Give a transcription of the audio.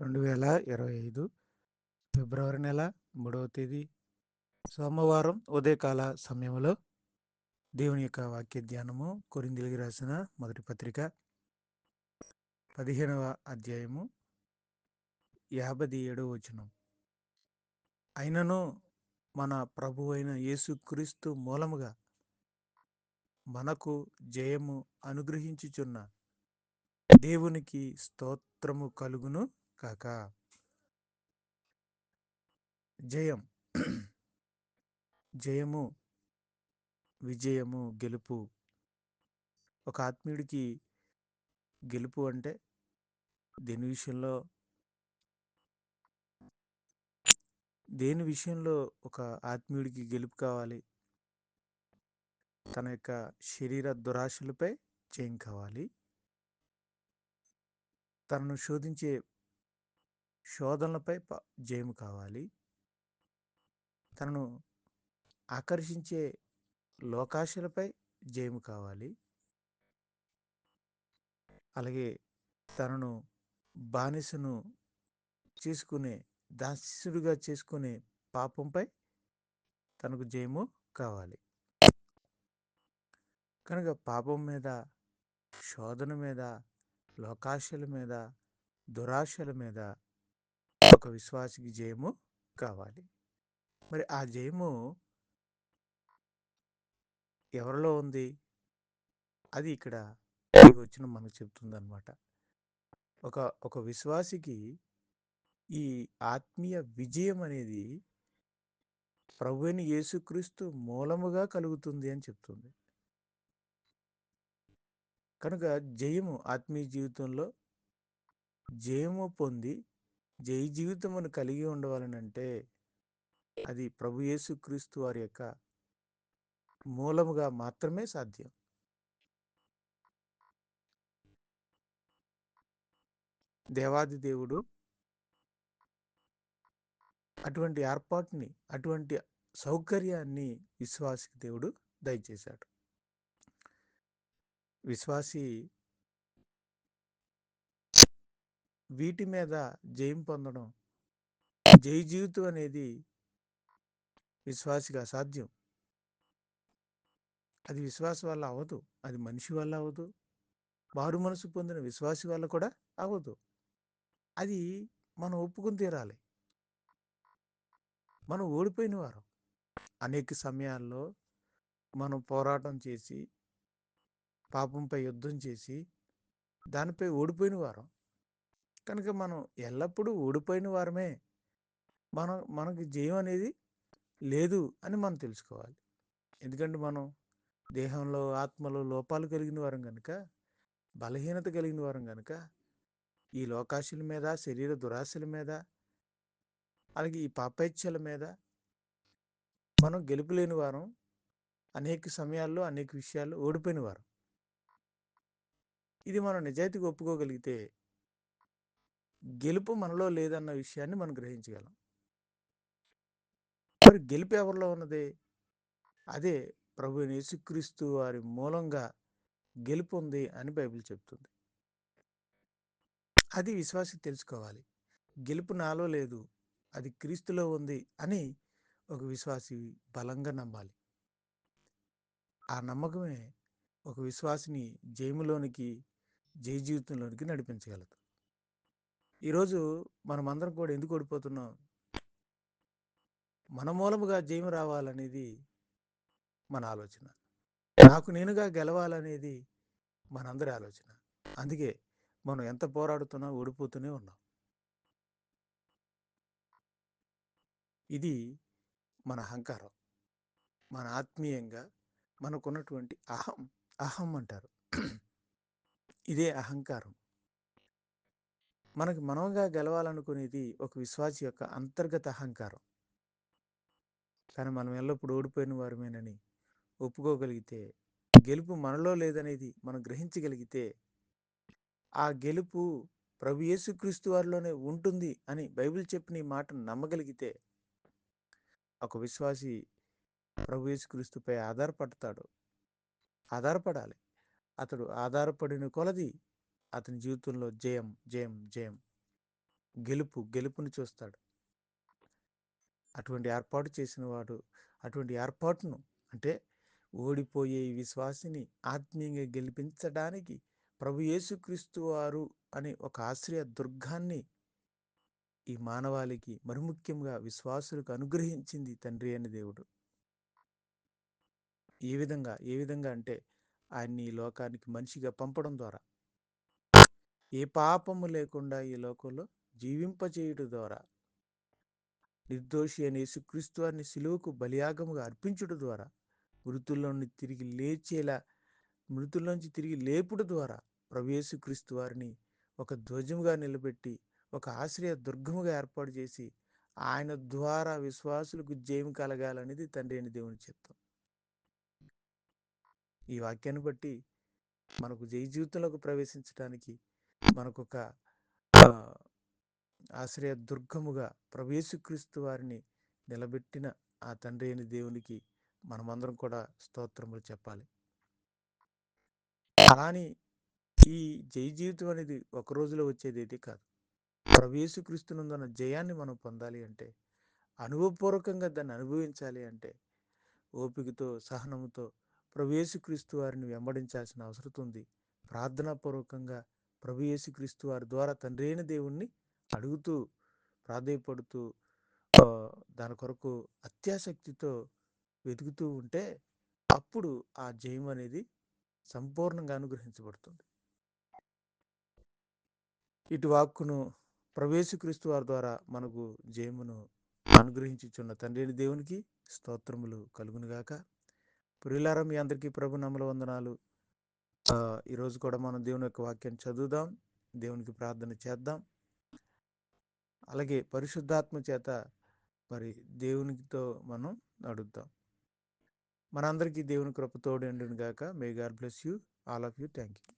రెండు వేల ఇరవై ఐదు ఫిబ్రవరి నెల మూడవ తేదీ సోమవారం ఉదయకాల సమయంలో దేవుని యొక్క వాక్య ధ్యానము కొరిందిలిగి రాసిన మొదటి పత్రిక పదిహేనవ అధ్యాయము యాభై ఏడవ వచనం. అయినను మన ప్రభు అయిన యేసుక్రీస్తు మూలముగా మనకు జయము అనుగ్రహించుచున్న దేవునికి స్తోత్రము కలుగును. కాక జయం. జయము విజయము గెలుపు. ఒక ఆత్మీయుడికి గెలుపు అంటే దేని విషయంలో? దేని విషయంలో ఒక ఆత్మీయుడికి గెలుపు కావాలి? తన యొక్క శరీర దురాశలపై జయం కావాలి. తనను శోధించే శోధనలపై జయము కావాలి. తనను ఆకర్షించే లోకాశలపై జయము కావాలి. అలాగే తనను బానిసను చేసుకునే దాస్యుడిగా చేసుకునే పాపంపై తనకు జయము కావాలి. కనుక పాపం మీద శోధన మీద లోకాశల మీద దురాశల మీద ఒక విశ్వాసికి జయము కావాలి. మరి ఆ జయము ఎవరిలో ఉంది? అది ఇక్కడ వచ్చిన మనకు చెప్తుందన్నమాట. ఒక ఒక విశ్వాసికి ఈ ఆత్మీయ విజయం అనేది ప్రభుని యేసుక్రీస్తు మూలముగా కలుగుతుంది అని చెప్తుంది. కనుక జయము ఆత్మీయ జీవితంలో జయము పొంది జయ జీవితమును కలిగి ఉండవాలనంటే అది ప్రభు యేసుక్రీస్తు వారి యొక్క మూలముగా మాత్రమే సాధ్యం. దేవాది దేవుడు అటువంటి ఏర్పాటుని అటువంటి సౌకర్యాన్ని విశ్వాసికి దేవుడు దయచేశాడు. విశ్వాసి వీటి మీద జయం పొందడం జయ జీవితం అనేది విశ్వాసిగా అసాధ్యం. అది విశ్వాసం వల్ల అవ్వదు. అది మనిషి వల్ల అవ్వదు. మారు మనసు పొందిన విశ్వాసి వల్ల కూడా అవ్వదు. అది మనం ఒప్పుకుని తీరాలి. మనం ఓడిపోయిన వారు. అనేక సమయాల్లో మనం పోరాటం చేసి పాపంపై యుద్ధం చేసి దానిపై ఓడిపోయిన వారం. కనుక మనం ఎల్లప్పుడూ ఓడిపోయిన వారమే మనం మనకి జయం అనేది లేదు అని మనం తెలుసుకోవాలి. ఎందుకంటే మనం దేహంలో ఆత్మలో లోపాలు కలిగిన వారం కనుక బలహీనత కలిగిన వారం కనుక ఈ లోకాశుల మీద శరీర దురాశల మీద అలాగే ఈ పాపేచ్ఛల మీద మనం గెలుపులేని వారం అనేక సమయాల్లో అనేక విషయాల్లో ఓడిపోయిన వారం. ఇది మనం నిజాయితీగా ఒప్పుకోగలిగితే గెలుపు మనలో లేదన్న విషయాన్ని మనం గ్రహించగలం. మరి గెలుపు ఎవరిలో ఉన్నది? అదే ప్రభు యేసుక్రీస్తు వారి మూలంగా గెలుపు ఉంది అని బైబిల్ చెప్తుంది. అది విశ్వాసి తెలుసుకోవాలి. గెలుపు నాలో లేదు అది క్రీస్తులో ఉంది అని ఒక విశ్వాసి బలంగా నమ్మాలి. ఆ నమ్మకమే ఒక విశ్వాసిని జయములోనికి జయ జీవితంలోనికి నడిపించగలదు. ఈరోజు మనమందరం కూడా ఎందుకు ఓడిపోతున్నాం? మన మూలముగా జయం రావాలనేది మన ఆలోచన. నాకు నేనుగా గెలవాలనేది మనందరి ఆలోచన. అందుకే మనం ఎంత పోరాడుతున్నా ఓడిపోతూనే ఉన్నాం. ఇది మన అహంకారం. మన ఆత్మీయంగా మనకున్నటువంటి అహం అహం అంటారు. ఇదే అహంకారం. మనకి మనముగా గెలవాలనుకునేది ఒక విశ్వాసి యొక్క అంతర్గత అహంకారం. కానీ మనం ఎల్లప్పుడూ ఓడిపోయిన వారమేనని ఒప్పుకోగలిగితే గెలుపు మనలో లేదనేది మనం గ్రహించగలిగితే ఆ గెలుపు ప్రభు యేసుక్రీస్తు వారిలోనే ఉంటుంది అని బైబిల్ చెప్పిన ఈ మాటను నమ్మగలిగితే ఒక విశ్వాసి ప్రభు యేసుక్రీస్తుపై ఆధారపడతాడు. ఆధారపడాలి. అతడు ఆధారపడిన కొలది అతని జీవితంలో జయం జయం జయం. గెలుపు గెలుపుని చూస్తాడు. అటువంటి ఏర్పాటు చేసిన వాడు అటువంటి ఏర్పాటును అంటే ఓడిపోయే ఈ విశ్వాసిని ఆత్మీయంగా గెలిపించడానికి ప్రభు యేసుక్రీస్తు వారు అనే ఒక ఆశ్రయ దుర్గాన్ని ఈ మానవాళికి మరి ముఖ్యంగా విశ్వాసులకు అనుగ్రహించింది తండ్రి అని దేవుడు. ఏ విధంగా ఏ విధంగా అంటే ఆయన్ని ఈ లోకానికి మనిషిగా పంపడం ద్వారా ఏ పాపము లేకుండా ఈ లోకంలో జీవింపచేయుట ద్వారా నిర్దోషి అనే యేసుక్రీస్తు వారిని సిలువకు బలియాగముగా అర్పించుట ద్వారా మృతుల్లోని తిరిగి లేచేలా మృతుల్లోంచి తిరిగి లేపుట ద్వారా ప్రభు వారిని ఒక ధ్వజముగా నిలబెట్టి ఒక ఆశ్రయ దుర్గముగా ఏర్పాటు చేసి ఆయన ద్వారా విశ్వాసులకు జయం కలగాలనేది తండ్రి అని దేవుని చెప్తాం ఈ వాక్యాన్ని బట్టి మనకు జయ జీవితంలోకి ప్రవేశించడానికి మనకొక ఆశ్రయ దుర్గముగా ప్రవేశుక్రీస్తు వారిని నిలబెట్టిన ఆ తండ్రి అయిన దేవునికి మనమందరం కూడా స్తోత్రములు చెప్పాలి. అలాని ఈ జయ జీవితం అనేది ఒక రోజులో వచ్చేది ఏది కాదు. ప్రవేశుక్రీస్తునందున్న జయాన్ని మనం పొందాలి అంటే అనుభవపూర్వకంగా దాన్ని అనుభవించాలి అంటే ఓపికతో సహనముతో ప్రవేశుక్రీస్తు వారిని వెంబడించాల్సిన అవసరం ఉంది. ప్రార్థనాపూర్వకంగా ప్రభు యేసుక్రీస్తు వారి ద్వారా తండ్రి అయిన దేవుణ్ణి అడుగుతూ ప్రాధాయపడుతూ దాని కొరకు అత్యాసక్తితో వెతుకుతూ ఉంటే అప్పుడు ఆ జయం అనేది సంపూర్ణంగా అనుగ్రహించబడుతుంది. ఇటు వాక్కును ప్రవేశక్రీస్తు వారి ద్వారా మనకు జయమును అనుగ్రహించుచున్న తండ్రి అయిన దేవునికి స్తోత్రములు కలుగునుగాక. పురిలారం మీ అందరికీ ప్రభు నమ్మల వందనాలు. ఈరోజు కూడా మనం దేవుని యొక్క వాక్యాన్ని చదువుదాం. దేవునికి ప్రార్థన చేద్దాం. అలాగే పరిశుద్ధాత్మ చేత మరి దేవునితో మనం అడుగుతాం మనందరికీ దేవుని కృపతోడు తోడు గాక may God bless you all of you thank you